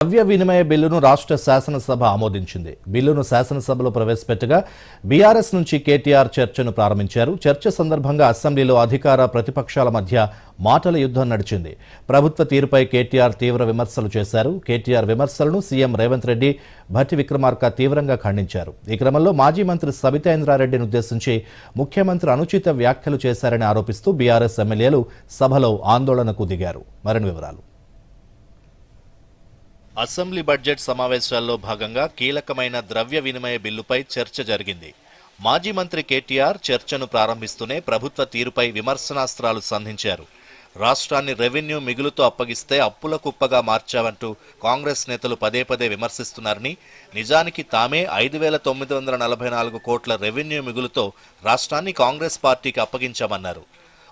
ద్రవ్య వినిమయ బిల్లును రాష్ట్ర శాసనసభ ఆమోదించింది. బిల్లును శాసనసభలో ప్రవేశపెట్టగా బీఆర్ఎస్ నుంచి కేటీఆర్ చర్చను ప్రారంభించారు. చర్చ సందర్భంగా అసెంబ్లీలో అధికార ప్రతిపక్షాల మధ్య మాటల యుద్ధం నడిచింది. ప్రభుత్వ తీరుపై కేటీఆర్ తీవ్ర విమర్శలు చేశారు. కేటీఆర్ విమర్శలను సీఎం రేవంత్ రెడ్డి భట్టి విక్రమార్క తీవ్రంగా ఖండించారు. ఈ క్రమంలో మాజీ మంత్రి సబితా ఇంద్రారెడ్డిని ఉద్దేశించి ముఖ్యమంత్రి అనుచిత వ్యాఖ్యలు చేశారని ఆరోపిస్తూ బీఆర్ఎస్ ఎమ్మెల్యేలు సభలో ఆందోళనకు దిగారు. మరిన్ని వివరాలు. అసెంబ్లీ బడ్జెట్ సమావేశాల్లో భాగంగా కీలకమైన ద్రవ్య వినిమయ బిల్లుపై చర్చ జరిగింది. మాజీ మంత్రి కేటీఆర్ చర్చను ప్రారంభిస్తూనే ప్రభుత్వ తీరుపై విమర్శనాస్త్రాలు సంధించారు. రాష్ట్రాన్ని రెవెన్యూ మిగులుతో అప్పగిస్తే అప్పుల కుప్పగా మార్చావంటూ కాంగ్రెస్ నేతలు పదే పదే విమర్శిస్తున్నారని నిజానికి తామే ఐదు వేల తొమ్మిది వందల నలభై నాలుగు కోట్ల రెవెన్యూ మిగులుతో రాష్ట్రాన్ని కాంగ్రెస్ పార్టీకి అప్పగించామన్నారు.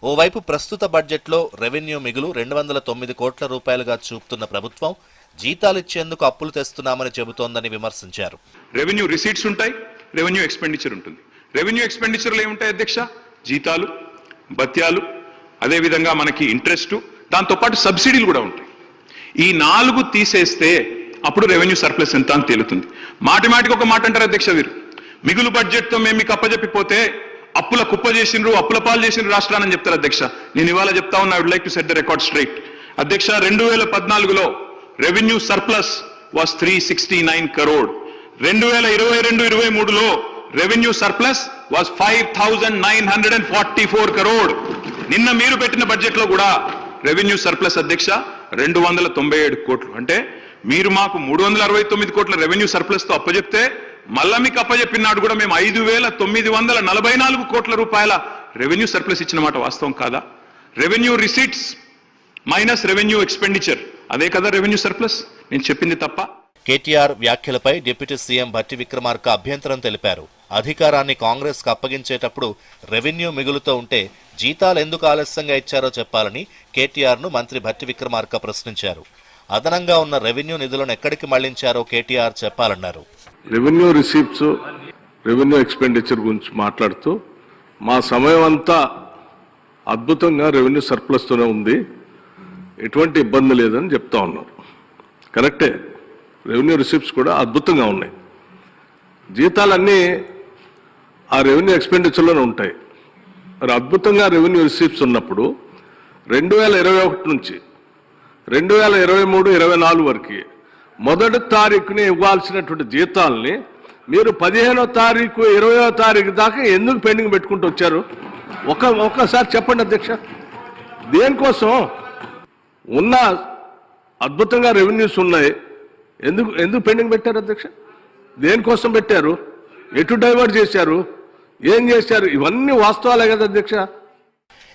ఓవైపు ప్రస్తుత బడ్జెట్లో రెవెన్యూ మిగులు రెండు వందల తొమ్మిది కోట్ల రూపాయలుగా చూపుతున్న ప్రభుత్వం జీతాలు ఇచ్చేందుకు అప్పులు తెస్తున్నామని చెబుతోందని విమర్శించారు. రెవెన్యూ రిసీట్స్ ఉంటాయి రెవెన్యూ ఎక్స్పెండిచర్ ఉంటుంది. రెవెన్యూ ఎక్స్పెండిచర్లు ఏముంటాయి అధ్యక్ష? జీతాలు భత్యాలు అదేవిధంగా మనకి ఇంట్రెస్ట్ దాంతోపాటు సబ్సిడీలు కూడా ఉంటాయి. ఈ నాలుగు తీసేస్తే అప్పుడు రెవెన్యూ సర్ప్లస్ ఎంత అని తేలుతుంది. మాటి మాటికి ఒక మాట అంటారు అధ్యక్ష వీరు. మిగులు బడ్జెట్తో మేము మీకు అప్పజెప్పిపోతే అప్పుల కుప్ప చేసిండ్రు అప్పుల పాలు చేసిండ్రు రాష్ట్రాన్ని చెప్తారు అధ్యక్ష. నేను ఇవాళ చెప్తా ఉన్నా I would like to set the record straight అధ్యక్ష రెండు వేల పద్నాలుగులో revenue surplus was three sixty nine crore రెండు వేల ఇరవై రెండు ఇరవై మూడులో revenue surplus was five thousand nine hundred and forty four crore నిన్న మీరు పెట్టిన బడ్జెట్లో కూడా రెవెన్యూ సర్ప్లస్ అధ్యక్ష రెండు వందల తొంభై ఏడు కోట్లు. అంటే మీరు మాకు మూడు వందల అరవై తొమ్మిది కోట్ల రెవెన్యూ సర్ప్లస్తో అప్పజెప్తే మళ్ళా మీకు అప్పచెప్పినాడు కూడా మేము ఐదు వేల తొమ్మిది వందల నలభై నాలుగు కోట్ల రూపాయల రెవెన్యూ సర్ప్లస్ ఇచ్చిన మాట వాస్తవం కాదా? Revenue receipts minus revenue expenditure. అదే కదా రెవెన్యూ సర్ప్లస్ నేను చెప్పింది తప్ప. కేటీఆర్ వ్యాఖ్యలపై డిప్యూటీ సీఎం భట్టి విక్రమార్క అభ్యంతరం తెలిపారు. అధికారాన్ని కాంగ్రెస్కు అప్పగించేటప్పుడు రెవెన్యూ మిగులుతో ఉంటే జీతాలు ఎందుకు ఆలస్యంగా ఇచ్చారో చెప్పాలని కేటీఆర్ను మంత్రి భట్టి విక్రమార్క ప్రశ్నించారు. అదనంగా ఉన్న రెవెన్యూ నిధులను ఎక్కడికి మళ్ళించారో కేటీఆర్ చెప్పాలన్నారు. రెవెన్యూ రిసీప్ట్స్ రెవెన్యూ ఎక్స్పెండిచర్ గురించి మాట్లాడుతూ మా సమయం అంతా అద్భుతంగా రెవెన్యూ సర్ప్లస్తోనే ఉంది. ఎటువంటి ఇబ్బంది లేదని చెప్తా ఉన్నారు. కరెక్టే. రెవెన్యూ రిసిప్ట్స్ కూడా అద్భుతంగా ఉన్నాయి. జీతాలన్నీ ఆ రెవెన్యూ ఎక్స్పెండిచర్లోనే ఉంటాయి. మరి అద్భుతంగా రెవెన్యూ రిసిప్ట్స్ ఉన్నప్పుడు రెండు వేల ఇరవై ఒకటి నుంచి రెండు వేల ఇరవై మూడు ఇరవై నాలుగు వరకు మొదటి తారీఖుని ఇవ్వాల్సినటువంటి జీతాల్ని మీరు పదిహేనో తారీఖు ఇరవయో తారీఖు దాకా ఎందుకు పెండింగ్ పెట్టుకుంటూ వచ్చారు? ఒక ఒక్కసారి చెప్పండి అధ్యక్ష. దేనికోసం? ఉన్న అద్భుతంగా రెవెన్యూస్ ఉన్నాయి. ఎందుకు ఎందుకు పెండింగ్ పెట్టారు అధ్యక్ష? దేనికోసం పెట్టారు? ఎటు డైవర్ట్ చేశారు? ఏం చేశారు? ఇవన్నీ వాస్తవాలే కదా అధ్యక్ష.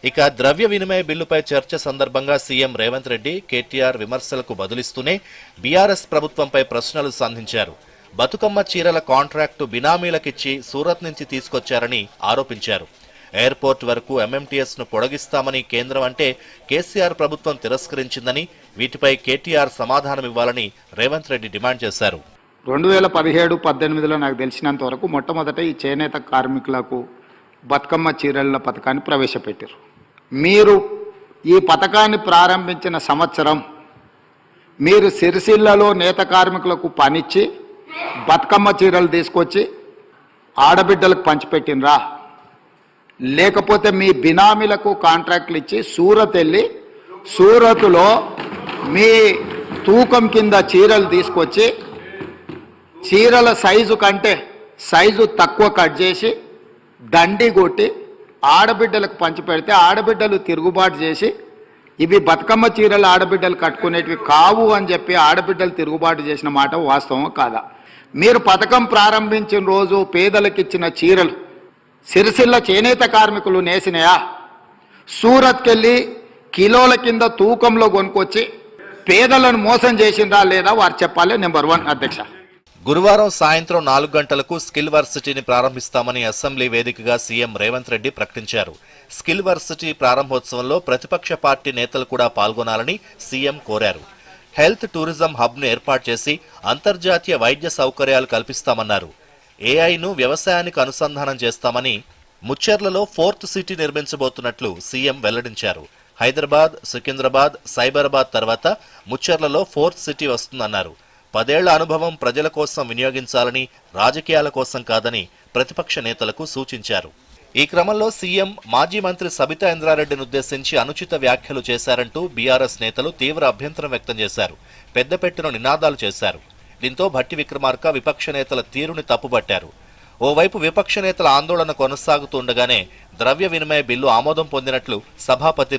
ఇక ద్రవ్య వినిమయ బిల్లుపై చర్చ సందర్భంగా సీఎం రేవంత్ రెడ్డి కేటీఆర్ విమర్శలకు బదులిస్తూనే బీఆర్ఎస్ ప్రభుత్వంపై ప్రశ్నలు సంధించారు. బతుకమ్మ చీరల కాంట్రాక్టు బినామీలకిచ్చి సూరత్ నుంచి తీసుకొచ్చారని ఆరోపించారు. ఎయిర్పోర్ట్ వరకు ఎంఎంటీఎస్ను పొడిగిస్తామని కేంద్రం అంటే కేసీఆర్ ప్రభుత్వం తిరస్కరించిందని వీటిపై కేటీఆర్ సమాధానం ఇవ్వాలని రేవంత్ రెడ్డి డిమాండ్ చేశారు. రెండు వేల పదిహేడు పద్దెనిమిదిలో నాకు తెలిసినంత వరకు మొట్టమొదట ఈ చేనేత కార్మికులకు బతుకమ్మ చీరల పథకాన్ని ప్రవేశపెట్టారు. మీరు ఈ పథకాన్ని ప్రారంభించిన సంవత్సరం మీరు సిరిసిల్లలో నేత కార్మికులకు పనిచ్చి బతుకమ్మ చీరలు తీసుకొచ్చి ఆడబిడ్డలకు పంచిపెట్టినరా లేకపోతే మీ బినామీలకు కాంట్రాక్ట్లు ఇచ్చి సూరత్ వెళ్ళి సూరత్లో మీ తూకం కింద చీరలు తీసుకొచ్చి చీరల సైజు కంటే సైజు తక్కువ కట్ చేసి దండి కొట్టి ఆడబిడ్డలకు పంచిపెడితే ఆడబిడ్డలు తిరుగుబాటు చేసి ఇవి బతుకమ్మ చీరలు ఆడబిడ్డలు కట్టుకునేటివి కావు అని చెప్పి ఆడబిడ్డలు తిరుగుబాటు చేసిన మాట వాస్తవం కాదా? మీరు పథకం ప్రారంభించిన రోజు పేదలకు ఇచ్చిన చీరలు సిరిసిల్ల చేనేత కార్మికులు నేసినయా? సూరత్కెళ్ళి కిలోల కింద తూకంలో కొనుక్కొచ్చి పేదలను మోసం చేసిందా లేదా వారు చెప్పాలి నెంబర్ వన్ అధ్యక్ష. గురువారం సాయంత్రం నాలుగు గంటలకు స్కిల్ వర్సిటీని ప్రారంభిస్తామని అసెంబ్లీ వేదికగా సీఎం రేవంత్ రెడ్డి ప్రకటించారు. స్కిల్ వర్సిటీ ప్రారంభోత్సవంలో ప్రతిపక్ష పార్టీ నేతలు కూడా పాల్గొనాలని సీఎం కోరారు. హెల్త్ టూరిజం హబ్ను ఏర్పాటు చేసి అంతర్జాతీయ వైద్య సౌకర్యాలు కల్పిస్తామన్నారు. ఏఐను వ్యవసాయానికి అనుసంధానం చేస్తామని ముచ్చెర్లలో ఫోర్త్ సిటీ నిర్మించబోతున్నట్లు సీఎం వెల్లడించారు. హైదరాబాద్ సికింద్రాబాద్ సైబరాబాద్ తర్వాత ముచ్చెర్లలో ఫోర్త్ సిటీ వస్తుందన్నారు. పదేళ్ళ అనుభవం ప్రజల కోసం వినియోగించాలని రాజకీయాల కోసం కాదని ప్రతిపక్ష నేతలకు సూచించారు. ఈ క్రమంలో సీఎం మాజీ మంత్రి సబితా ఇంద్రారెడ్డిని ఉద్దేశించి అనుచిత వ్యాఖ్యలు చేశారంటూ బీఆర్ఎస్ నేతలు తీవ్ర అభ్యంతరం వ్యక్తం చేశారు. పెద్దపెట్టున నినాదాలు చేశారు. దీంతో భట్టి విక్రమార్క విపక్ష నేతల తీరుని తప్పుపట్టారు. ఓవైపు విపక్ష నేతల ఆందోళన కొనసాగుతుండగానే ద్రవ్య వినిమయ బిల్లు ఆమోదం పొందినట్లు సభాపతి